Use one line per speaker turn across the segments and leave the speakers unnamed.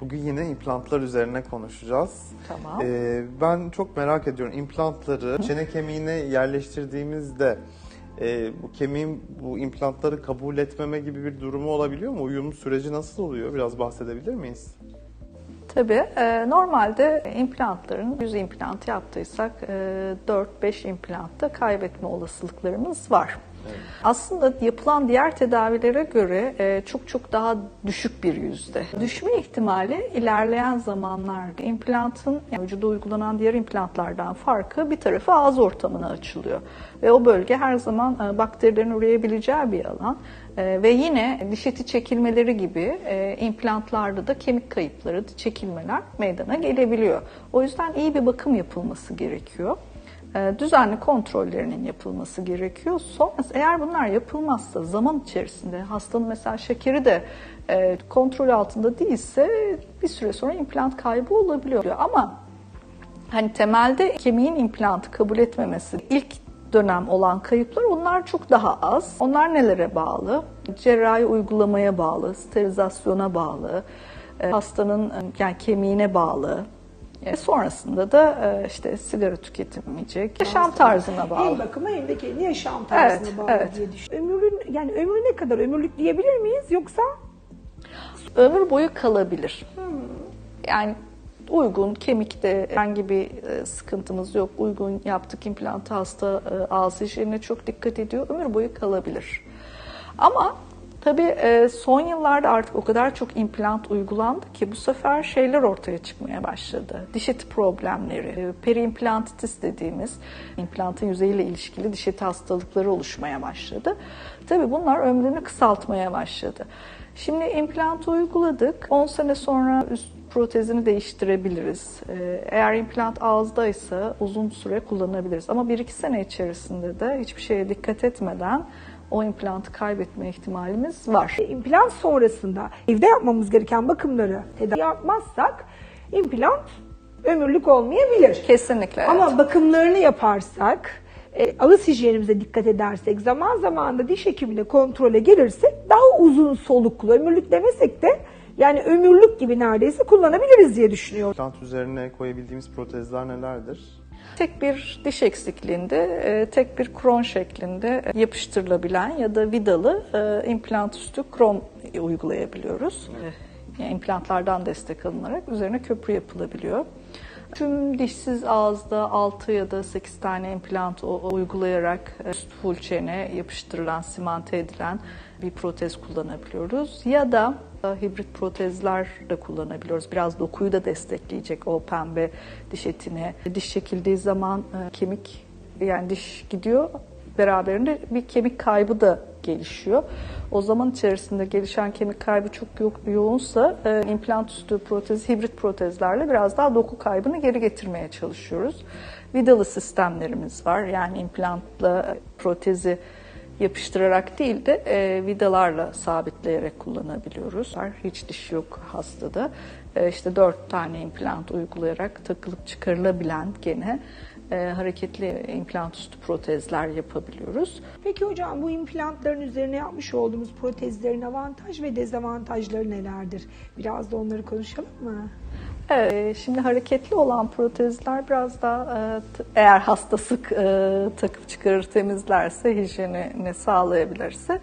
Bugün yine implantlar üzerine konuşacağız.
Tamam.
Ee, ben çok merak ediyorum implantları çene kemiğine yerleştirdiğimizde e, bu kemiğin bu implantları kabul etmeme gibi bir durumu olabiliyor mu? Uyum süreci nasıl oluyor? Biraz bahsedebilir miyiz?
Tabii e, normalde implantların 100 implant yaptıysak e, 4-5 implantta kaybetme olasılıklarımız var. Aslında yapılan diğer tedavilere göre e, çok çok daha düşük bir yüzde. Düşme ihtimali ilerleyen zamanlarda implantın yani vücuda uygulanan diğer implantlardan farkı bir tarafı ağız ortamına açılıyor. Ve o bölge her zaman e, bakterilerin üreyebileceği bir alan. E, ve yine diş eti çekilmeleri gibi implantlarda da kemik kayıpları, çekilmeler meydana gelebiliyor. O yüzden iyi bir bakım yapılması gerekiyor. E, düzenli kontrollerinin yapılması gerekiyor. Sonrası eğer bunlar yapılmazsa zaman içerisinde hastanın mesela şekeri de e, kontrol altında değilse bir süre sonra implant kaybı olabiliyor. Ama hani temelde kemiğin implantı kabul etmemesi ilk dönem olan kayıplar onlar çok daha az. Onlar nelere bağlı? Cerrahi uygulamaya bağlı, sterilizasyona bağlı, e, hastanın yani kemiğine bağlı, e, sonrasında da e, işte sigara tüketilmeyecek, yaşam tarzına bağlı.
Hem bakıma hem de kendi yaşam tarzına
Evet,
bağlı
evet.
diye düşünüyorum. Ömrün, yani ömrü ne kadar? Ömürlük diyebilir miyiz yoksa?
ömür boyu kalabilir. Yani uygun kemikte herhangi bir e, sıkıntımız yok. Uygun yaptık implantı hasta e, ağız hijyenine çok dikkat ediyor. Ömür boyu kalabilir. Ama tabii e, son yıllarda artık o kadar çok implant uygulandı ki bu sefer şeyler ortaya çıkmaya başladı. Diş eti problemleri, e, periimplantitis dediğimiz implantın yüzeyiyle ilişkili diş eti hastalıkları oluşmaya başladı. Tabii bunlar ömrünü kısaltmaya başladı. Şimdi implantı uyguladık. 10 sene sonra üst protezini değiştirebiliriz. Ee, Eğer implant ağızdaysa uzun süre kullanabiliriz. Ama 1-2 sene içerisinde de hiçbir şeye dikkat etmeden o implantı kaybetme ihtimalimiz var.
İmplant sonrasında evde yapmamız gereken bakımları tedavi yapmazsak implant ömürlük olmayabilir.
Kesinlikle. evet.
Ama bakımlarını yaparsak, e, ağız hijyenimize dikkat edersek, zaman zaman da diş hekimine kontrole gelirsek daha uzun soluklu, ömürlük demesek de yani ömürlük gibi neredeyse kullanabiliriz diye düşünüyorum.
İmplant üzerine koyabildiğimiz protezler nelerdir?
Tek bir diş eksikliğinde, e, tek bir kron şeklinde e, yapıştırılabilen ya da vidalı e, implant üstü kron uygulayabiliyoruz. Yani implantlardan destek alınarak üzerine köprü yapılabiliyor. Tüm dişsiz ağızda 6 ya da 8 tane implant uygulayarak e, üst full çene yapıştırılan, simante edilen bir protez kullanabiliyoruz. Ya da e, hibrit protezler de kullanabiliyoruz. Biraz dokuyu da destekleyecek o pembe diş etine. Diş çekildiği zaman e, kemik yani diş gidiyor beraberinde bir kemik kaybı da gelişiyor. O zaman içerisinde gelişen kemik kaybı çok yo- yoğunsa e, implant üstü protez, hibrit protezlerle biraz daha doku kaybını geri getirmeye çalışıyoruz. Vidalı sistemlerimiz var. Yani implantla protezi yapıştırarak değil de e, vidalarla sabitleyerek kullanabiliyoruz. Hiç diş yok hastada. E, işte dört tane implant uygulayarak takılıp çıkarılabilen gene e, hareketli implant üstü protezler yapabiliyoruz.
Peki hocam bu implantların üzerine yapmış olduğumuz protezlerin avantaj ve dezavantajları nelerdir? Biraz da onları konuşalım mı?
Evet, şimdi hareketli olan protezler biraz daha e, eğer hasta sık e, takıp çıkarır temizlerse, hijyenini sağlayabilirse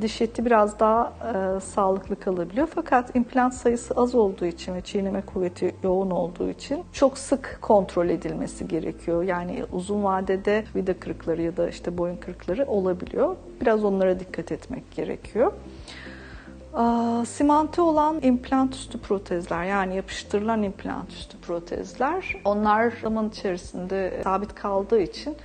diş eti biraz daha e, sağlıklı kalabiliyor. Fakat implant sayısı az olduğu için ve çiğneme kuvveti yoğun olduğu için çok sık kontrol edilmesi gerekiyor. Yani uzun vadede vida kırıkları ya da işte boyun kırıkları olabiliyor. Biraz onlara dikkat etmek gerekiyor. Simante olan implant üstü protezler yani yapıştırılan implant üstü protezler onlar zaman içerisinde sabit kaldığı için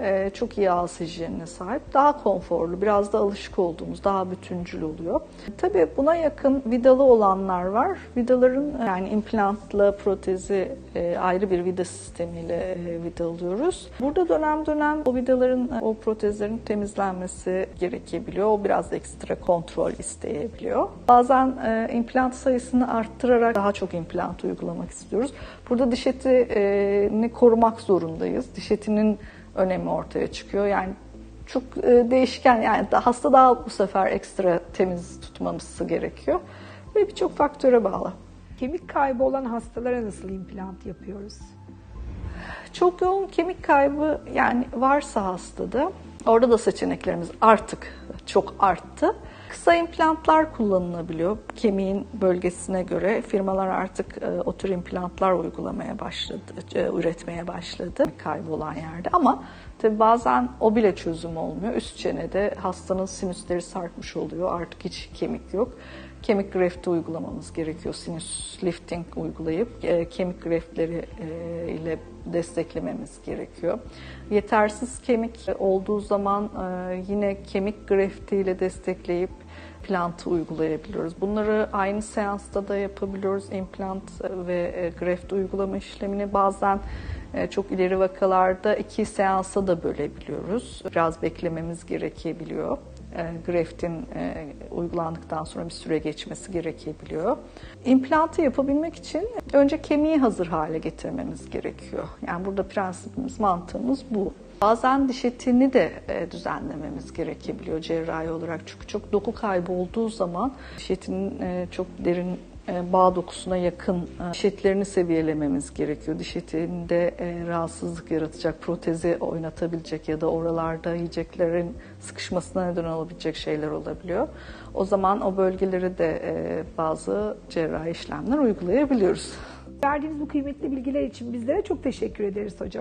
e, çok iyi ağız hijyenine sahip. Daha konforlu, biraz da alışık olduğumuz, daha bütüncül oluyor. Tabii buna yakın vidalı olanlar var. Vidaların yani implantla protezi e, ayrı bir vida sistemiyle e, vidalıyoruz. Burada dönem dönem o vidaların, o protezlerin temizlenmesi gerekebiliyor. O biraz ekstra kontrol isteyebiliyor. Bazen e, implant sayısını arttırarak daha çok implant uygulamak istiyoruz. Burada diş etini korumak zorundayız. Diş etinin önemi ortaya çıkıyor. Yani çok e, değişken yani hasta daha bu sefer ekstra temiz tutmamız gerekiyor ve birçok faktöre bağlı.
Kemik kaybı olan hastalara nasıl implant yapıyoruz?
Çok yoğun kemik kaybı yani varsa hastada orada da seçeneklerimiz artık çok arttı. Kısa implantlar kullanılabiliyor. Kemiğin bölgesine göre firmalar artık e, o tür implantlar uygulamaya başladı, e, üretmeye başladı kaybı olan yerde. Ama tabii bazen o bile çözüm olmuyor. Üst çenede hastanın sinüsleri sarkmış oluyor. Artık hiç kemik yok. Kemik grefti uygulamamız gerekiyor. Sinüs lifting uygulayıp e, kemik greftleri e, ile desteklememiz gerekiyor. Yetersiz kemik olduğu zaman e, yine kemik grefti ile destekleyip implantı uygulayabiliyoruz. Bunları aynı seansta da yapabiliyoruz. İmplant ve e, greft uygulama işlemini bazen e, çok ileri vakalarda iki seansa da bölebiliyoruz. Biraz beklememiz gerekebiliyor. E, greftin e, uygulandıktan sonra bir süre geçmesi gerekebiliyor. İmplantı yapabilmek için önce kemiği hazır hale getirmemiz gerekiyor. Yani burada prensibimiz, mantığımız bu. Bazen diş etini de e, düzenlememiz gerekebiliyor cerrahi olarak. Çünkü çok doku kaybı olduğu zaman diş etinin çok derin bağ dokusuna yakın e, diş etlerini seviyelememiz gerekiyor. Diş etinde e, rahatsızlık yaratacak, protezi oynatabilecek ya da oralarda yiyeceklerin sıkışmasına neden olabilecek şeyler olabiliyor. O zaman o bölgelere de e, bazı cerrahi işlemler uygulayabiliyoruz.
Verdiğiniz bu kıymetli bilgiler için bizlere çok teşekkür ederiz hocam.